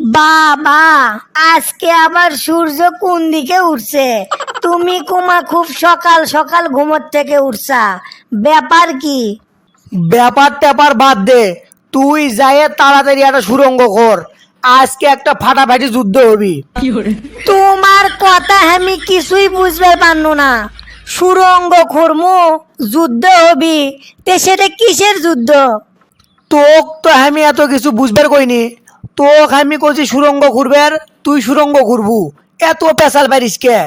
বাবা আজকে আবার সূর্য কোন দিকে উঠছে? তুমি কুমা খুব সকাল সকাল ঘুমোর থেকে উঠছা। ব্যাপার কি? ব্যাপার ট্যাপার বাদ দে। তুই যাইয়ে তাড়াতাড়ি একটা সুরঙ্গ কর। আজকে একটা ফাটাফাটি যুদ্ধ হবি। তোমার কথা আমি কিছুই বুঝতে পারনু না। সুরঙ্গ খুরমু যুদ্ধ হবি। তে সেটা কিসের যুদ্ধ? তোক তো আমি এত কিছু বুঝবার কইনি। তোক আমি কইছি সুরঙ্গ ঘুরবার তুই সুরঙ্গ ঘুরবু। এত পেশাল পারিস কে?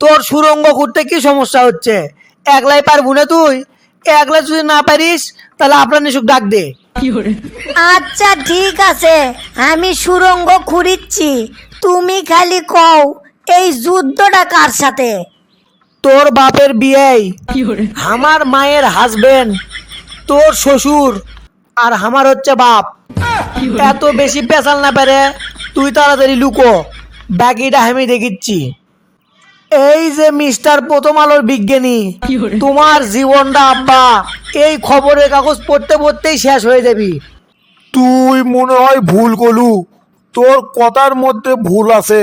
তোর সুরঙ্গ ঘুরতে কি সমস্যা হচ্ছে? একলাই পারবু না তুই? একলা যদি না পারিস তাহলে আপনার নিশুক ডাক দে। আচ্ছা ঠিক আছে। আমি সুরঙ্গ খুঁড়িচ্ছি তুমি খালি কও এই যুদ্ধটা কার সাথে? তোর বাপের বিয়েই। আমার মায়ের হাজবেন্ড তোর শ্বশুর আর আমার হচ্ছে বাপ। এত বেশি পেশাল না পারে তুই তাড়াতাড়ি লুকো। বাকিটা আমি দেখিচ্ছি। এই যে মিস্টার প্রথম আলোর বিজ্ঞানী তোমার জীবনটা আব্বা এই খবরের কাগজ পড়তে পড়তেই শেষ হয়ে যাবি। তুই মনে হয় ভুল করলু। তোর কথার মধ্যে ভুল আছে।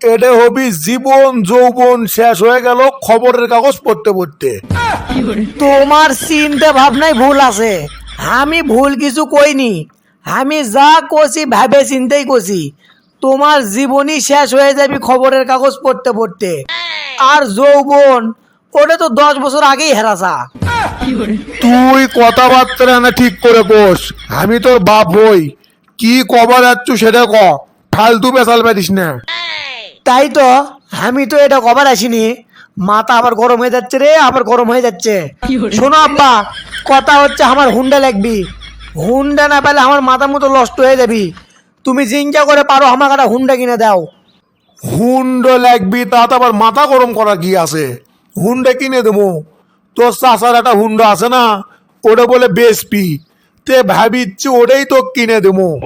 এটা হবি জীবন যৌবন শেষ হয়ে গেল খবরের কাগজ পড়তে পড়তে। তোমার চিন্তা ভাবনায় ভুল আছে। আমি ভুল কিছু কইনি। আমি যা কছি ভাবে চিন্তাই কছি তোমার জীবনই শেষ হয়ে যাবি খবরের কাগজ পড়তে পড়তে। আর যৌবন ওটা তো দশ বছর আগেই হেরাসা তুই কথাবার্তা না ঠিক করে কোস আমি তোর বাপ হই। কি কবার যাচ্ছ সেটা ক। ফালতু পেশাল পারিস না। তাই তো আমি তো এটা কবার আসিনি। মাথা আবার গরম হয়ে যাচ্ছে রে আবার গরম হয়ে যাচ্ছে। শোনো আব্বা কথা হচ্ছে আমার হুন্ডা লাগবি। হুন্ডা না পেলে আমার মাথা মতো নষ্ট হয়ে যাবি। তুমি জিঙ্কা করে পারো আমাকে একটা হুন্ডা কিনে দাও। হুন্ড লাগবি তাতে আবার মাথা গরম করা কি আছে? হুন্ডা কিনে দেবো। তোর চাষার একটা হুন্ডা আছে না ওটা বলে বেসপি। তে ভাবিচ্ছি ওটাই তো কিনে দেবো।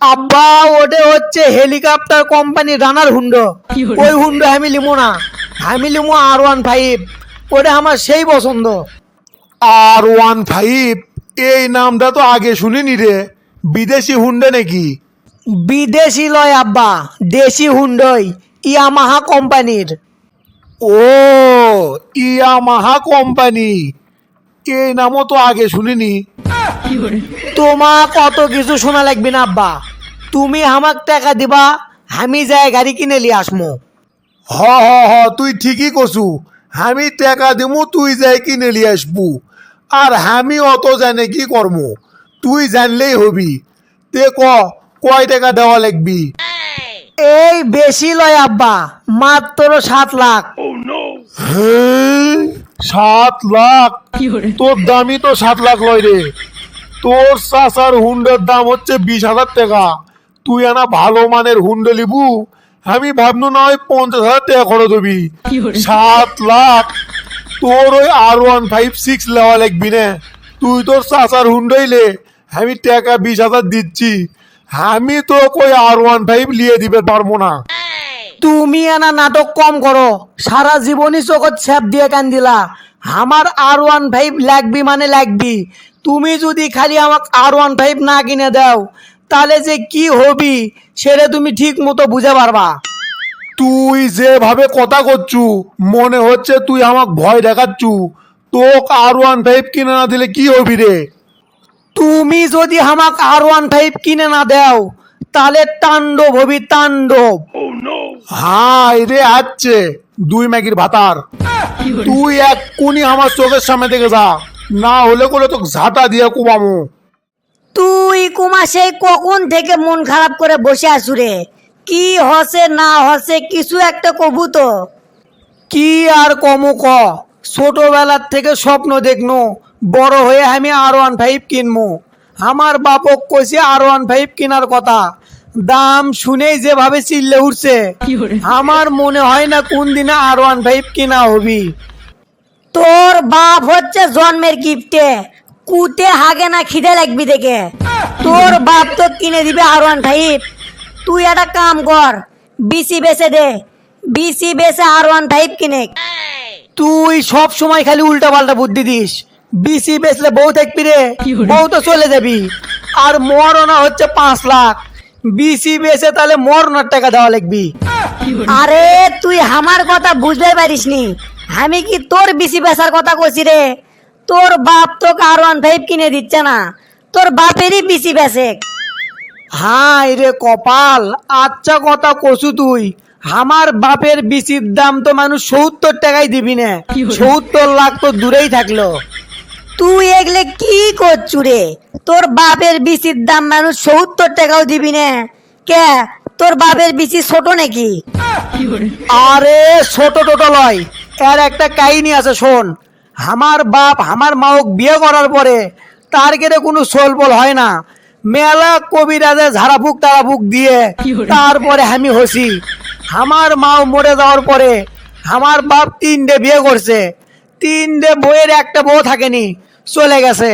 আব্বা ওটা হচ্ছে হেলিকপ্টার কোম্পানি রানার হুন্ডো। ওই হুন্ডো আমি লিমো না। আমি লিমো আর ওয়ান ফাইভ। ওটা আমার সেই পছন্দ। আর ওয়ান ফাইভ? এই নামটা তো আগে শুনিনি রে। বিদেশি হুন্ডা নাকি? বিদেশি লয় আব্বা দেশি হুন্ডই ইয়ামাহা কোম্পানির। ও ইয়ামাহা কোম্পানি। এই নামও তো আগে শুনিনি। তোমার কত কিছু শোনা লাগবে না আব্বা। তুমি আমাক টাকা দিবা আমি যাই গাড়ি কিনে নিয়ে আসমো। হ হ হ তুই ঠিকই কছু আমি টাকা দেবো তুই যাই কিনে নিয়ে আসবু। আর আমি অত জানে কি কর্ম? তুই জানলেই হবি। তে ক কয় টাকা দেওয়া লাগবি? এই বেশি লয় আব্বা মাত্র সাত লাখ। সাত লাখ? তোর দামই তো সাত লাখ লয় রে। তোর চাষার হুন্ডার দাম হচ্ছে বিশ হাজার টাকা। তুই আনা ভালো মানের হুন্ডা লিবু? আমি ভাবনু না হয় পঞ্চাশ হাজার টাকা খরচ হবি। সাত লাখ? তোর ওই আর ওয়ান ফাইভ সিক্স লেওয়া লাগবি না। তুই তোর চাষার হুন্ডাইলে, আমি টাকা বিশ হাজার দিচ্ছি। আমি তো ওই আর ওয়ান ফাইভ লিয়ে দিবে পারব না। তুমি এনা নাটক কম করো। সারা জীবনই চোখত ছ্যাপ দিয়ে কান্দিলা আমার আর ওয়ান ফাইভ লাগবি মানে লাগবি। তুমি যদি খালি আমাক আর ওয়ান ফাইভ না কিনে দাও, তাহলে যে কি হবি, সেটা তুমি ঠিক মতো বুঝে পারবা। তুই যেভাবে কথা করছু মনে হচ্ছে তুই আমাকে ভয় দেখাচ্ছু। তোক আর ওয়ান ফাইভ কিনে না দিলে কি হবি রে? তুমি যদি আমাক আর ওয়ান ফাইভ কিনে না দাও তাহলে তাণ্ডব হবি তাণ্ডব। হাই রে আচ্ছে। দুই ম্যাগির ভাতার। তুই এক কুনি আমার চোখের সামনে থেকে যা। না হলে করে তোকে ঝাঁটা দিয়ে কুবামো তুই কুমা সেই কখন থেকে মন খারাপ করে বসে আছু রে? কি হসে না হসে কিছু একটা কবু তো। কি আর কমু ক? ছোটবেলার থেকে স্বপ্ন দেখনো বড় হয়ে আমি আর ওয়ান ফাইভ কিনবো আমার বাপক কইছে আর ওয়ান ফাইভ কেনার কথা। দাম শুনেই যেভাবে চিল্লে উঠছে। আমার মনে হয় না কোন দিনে আর ওয়ান ফাইভ কিনা হবি। তোর বাপ হচ্ছে জন্মের গিফটে। কুতে হাগে না খিদে লাগবি দেখে। তোর বাপ তো কিনে দিবে আর ওয়ান ফাইভ তুই একটা কাম কর বিসি বেচে দে। বিসি বেচে আর ওয়ান ফাইভ কিনে তুই সব সময় খালি উল্টা পাল্টা বুদ্ধি দিস। বিসি বেচলে বউ থাকবি রে বউ তো চলে যাবি। আর মরনা হচ্ছে পাঁচ লাখ। বিসি বেচে তাহলে মরনার টাকা দেওয়া লাগবি আরে তুই আমার কথা বুঝতে পারিস নি আমি কি তোর বিসি বেচার কথা কইছি রে? তোর বাপ তোকে আর ওয়ান ফাইভ কিনে দিচ্ছে না। তোর বাপেরই বিসি বেচে। হাই রে কপাল আচ্ছা কথা কছু তুই। আমার বাপের বিচির দাম তো মানুষ সত্তর টাকাই দিবি না। সত্তর লাখ তো দূরেই থাকল। তুই এগলে কি করছু রে? তোর বাপের বিসির দাম মানুষ সত্তর টাকাও দিবি না। কে? তোর বাপের বিসি ছোট নাকি? আরে ছোট টোটো লয় এর একটা কাহিনী আছে শোন। আমার বাপ আমার মাওক বিয়ে করার পরে তার কেটে কোনো সোলবল হয় না। মেলা কবিরাজে ঝাড়াফুক তাড়াফুক দিয়ে তারপরে আমি হসি। আমার মাও মরে যাওয়ার পরে আমার বাপ তিনটে বিয়ে করছে। তিনটে বইয়ের একটা বউ থাকেনি চলে গেছে।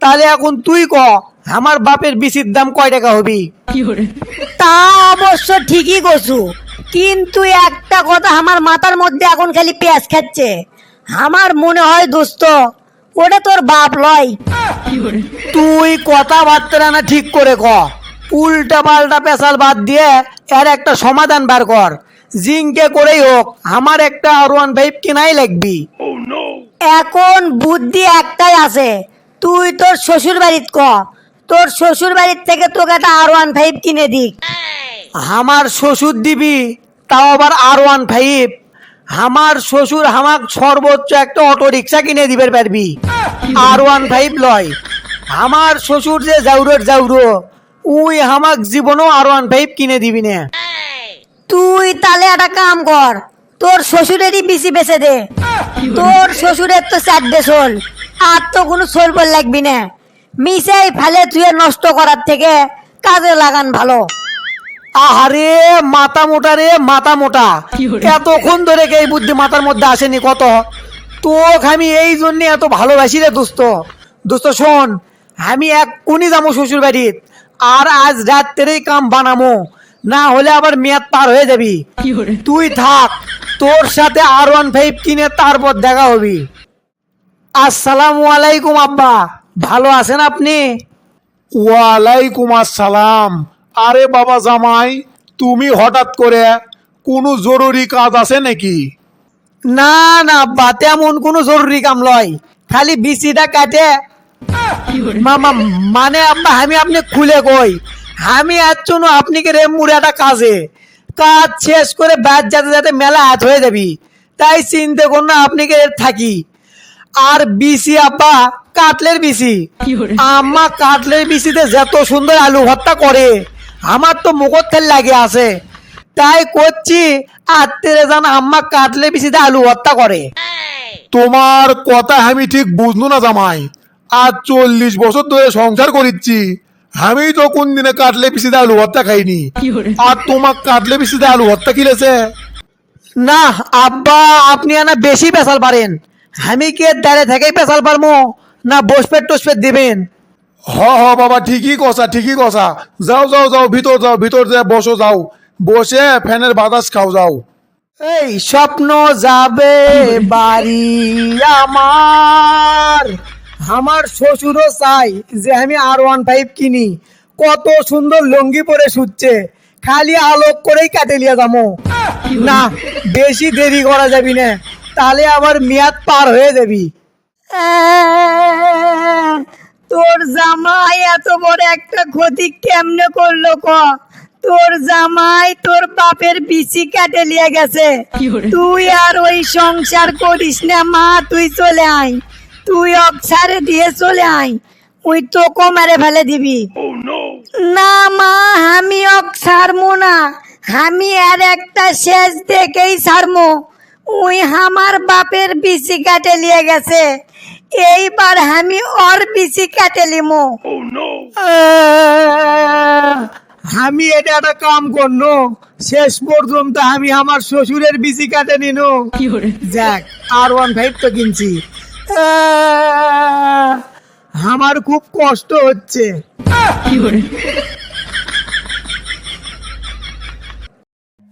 তাহলে এখন তুই ক আমার বাপের বিচির দাম কয় টাকা হবি? তা অবশ্য ঠিকই কছু কিন্তু একটা কথা আমার মাথার মধ্যে এখন খালি পেঁয়াজ খাচ্ছে। আমার মনে হয় দোস্ত ওটা তোর বাপ লয়। তুই কথাবার্তা না ঠিক করে ক। উল্টা পাল্টা পেশাল বাদ দিয়ে এর একটা সমাধান বার কর। জিঙ্কে করেই হোক আমার একটা আর ওয়ান ফাইভ কিনাই লাগবি। এখন বুদ্ধি একটাই আছে। তুই তোর শ্বশুর বাড়িত ক। তোর শ্বশুর বাড়ির থেকে তোকে একটা আর ওয়ান ফাইভ কিনে দিক। আমার শ্বশুর দিবি তাও আবার আর ওয়ান ফাইভ আমার শ্বশুর আমাক সর্বোচ্চ একটা অটো রিক্সা কিনে দিবে পারবি। আর ওয়ান ফাইভ লয়। আমার শ্বশুর যে জাউরোর জাউরো, উই আমাক জীবনও আর ওয়ান ফাইভ কিনে দিবি না। তুই তাহলে একটা কাম কর, তোর শ্বশুরেরই বেশি বেছে দে। তোর শ্বশুরের তো চারটে সোল আর তো কোনো সোল বল লাগবি না। মিশাই ফেলে তুই নষ্ট করার থেকে কাজে লাগান ভালো। আহারে মাথা মোটা রে মাথা মোটা। এতক্ষণ ধরে কি এই বুদ্ধি মাথার মধ্যে আসেনি? কত? তোক আমি এই জন্য এত ভালোবাসি রে দোস্ত। দোস্ত শোন আমি এক কোনি যাব শ্বশুর বাড়ির আর আজ রাত্রেই কাম বানামো না হলে আবার মেয়াদ পার হয়ে যাবি। তুই থাক তোর সাথে আর ওয়ান ফাইভ কিনে তারপর দেখা হবি। আসসালামু আলাইকুম আব্বা। ভালো আছেন আপনি? ওয়ালাইকুম আসসালাম। আরে বাবা জামাই তুমি হঠাৎ করে কোনো জরুরি কাজ আছে নাকি? না না আব্বা তেমন কোনো জরুরি কাম লয়। খালি বিচিটা কাটে। মা- মা- মানে আব্বা আমি আপনি খুলে কই। আমি আচ্ছন আপনি কে রে মুড়াটা কাজে? কাজ শেষ করে ব্যাট যাতে যাতে মেলা হাত হয়ে যাবি। তাই চিন্তা কর না আপনি কে থাকি? আর বিসি আব্বা কাটলের বিসি আম্মা কাটলের বিসিতে যত সুন্দর আলু ভর্তা করে আমার তো মুখর তেল লাগে আছে। তাই করছি আত্মীয় জান আম্মা কাটলে বিসিতে আলু হত্যা করে। তোমার কথা আমি ঠিক বুঝলো না জামাই। আজ চল্লিশ বছর ধরে সংসার করিচ্ছি। আমি তো কোন দিনে কাটলে পিসিতে আলু হত্যা খাইনি। আর তোমার কাটলে পিসিতে আলু ভর্তা কিলেছে? না আব্বা আপনি আনা বেশি পেশাল পারেন। আমি কি এর দাঁড়ে থেকেই পেশাল পারব না বসপেট টসপেট দিবেন? হ হ বাবা ঠিকই কষা ঠিকই কষা যাও যাও যাও ভিতর যাও ভিতর যা বসো যাও। বসে ফ্যানের বাতাস খাও যাও। এই স্বপ্ন যাবে বাড়ি আমার। আমার শ্বশুরও চাই যে আমি আর ওয়ান ফাইভ কিনি। কত সুন্দর লুঙ্গি পরে শুচ্ছে। খালি আলোক করেই কাটে লিয়া যাব। না বেশি দেরি করা যাবি না। তাহলে আবার মেয়াদ পার হয়ে যাবি। তোর জামাই এত বড় একটা ক্ষতি কেমনে করল ক? তোর জামাই তোর বাপের বিচি কাটে লিয়ে গেছে। তুই আর ওই সংসার করিস না মা তুই চলে আয়। তুই অক্সারে দিয়ে চলে আয়। ওই তোকে মেরে ফেলে দিবি। না মা আমি অক ছাড়মু না। আমি আর একটা শেষ দেখেই ছাড়মু ওই আমার বাপের বিচি কাটে লিয়ে গেছে। এইবার আমি ওর বিচি কাটে লিমু আমি এটা একটা কাম করল শেষ পর্যন্ত আমি আমার শ্বশুরের বিচি কাটে নিনু। যাক আর ওয়ান ফাইভ তো কিনছি। আমার খুব কষ্ট হচ্ছে।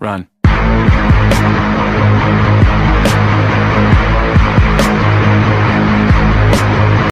Run.